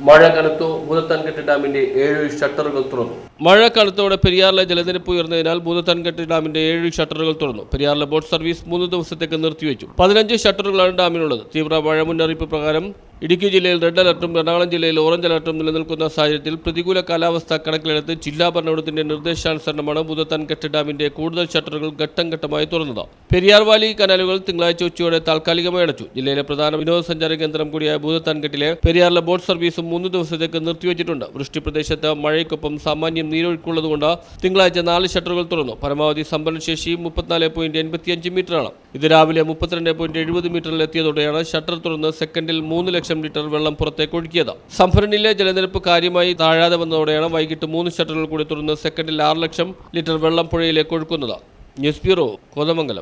മഴ കനത്തു ഭൂതത്താൻകെട്ട് ഡാമിന്റെ ഏഴ് ഷട്ടറുകൾ തുറന്നു. മഴ കനത്തോടെ പെരിയാറിലെ ജലനിരപ്പ് ഉയർന്നതിനാൽ ഭൂതത്താൻകെട്ട് ഡാമിന്റെ ഏഴ് ഷട്ടറുകൾ തുറന്നു. പെരിയാറിലെ ബോട്ട് സർവീസ് മൂന്ന് ദിവസത്തേക്ക് നിർത്തിവെച്ചു. പതിനഞ്ച് ഷട്ടറുകളാണ് ഡാമിനുള്ളത്. തീവ്ര മഴ മുന്നറിയിപ്പ് പ്രകാരം ഇടുക്കി ജില്ലയിൽ റെഡ് അലർട്ടും എറണാകുളം ജില്ലയിൽ ഓറഞ്ച് അലർട്ടും നിലനിൽക്കുന്ന സാഹചര്യത്തിൽ പ്രതികൂല കാലാവസ്ഥ കണക്കിലെടുത്ത് ജില്ലാ ഭരണകൂടത്തിന്റെ നിർദ്ദേശാനുസരണമാണ് ഭൂതത്താൻകെട്ട് ഡാമിന്റെ കൂടുതൽ ഷട്ടറുകൾ ഘട്ടം ഘട്ടമായി തുറന്നത്. പെരിയാർ വാലി കനാലുകൾ തിങ്കളാഴ്ച ഉച്ചയോടെ താൽക്കാലികമായി അടച്ചു. ജില്ലയിലെ പ്രധാന വിനോദസഞ്ചാര കേന്ദ്രം കൂടിയായ ഭൂതത്താൻകെട്ടിലെ പെരിയാറിലെ ബോട്ട് സർവീസും മൂന്ന് ദിവസത്തേക്ക് നിർത്തിവെച്ചിട്ടുണ്ട്. വൃഷ്ടി പ്രദേശത്ത് മഴയ്ക്കൊപ്പം സാമാന്യം നീരൊഴുക്കുള്ളതുകൊണ്ട് തിങ്കളാഴ്ച നാല് ഷട്ടറുകൾ തുറന്നു. പരമാവധി സംഭരണശേഷി മുപ്പത്തിനാല് പോയിന്റ് എൺപത്തിയഞ്ച് മീറ്ററാണ്. ഇത് രാവിലെ മുപ്പത്തിരണ്ട് പോയിന്റ് എഴുപത് മീറ്ററിൽ എത്തിയതോടെയാണ് ഷട്ടർ തുറന്ന് സെക്കൻഡിൽ മൂന്ന് ലക്ഷം ലിറ്റർ വെള്ളം പുറത്തേക്ക് ഒഴുക്കിയത്. സംഭരണിയിലെ ജലനിരപ്പ് കാര്യമായി താഴാതെ വന്നതോടെയാണ് വൈകിട്ട് മൂന്ന് ഷട്ടറുകൾ കൂടി തുറന്ന് സെക്കൻഡിൽ ആറ് ലക്ഷം ലിറ്റർ വെള്ളം പുഴയിലേക്ക് ഒഴുക്കുന്നത്. News bureau Kothamangalam.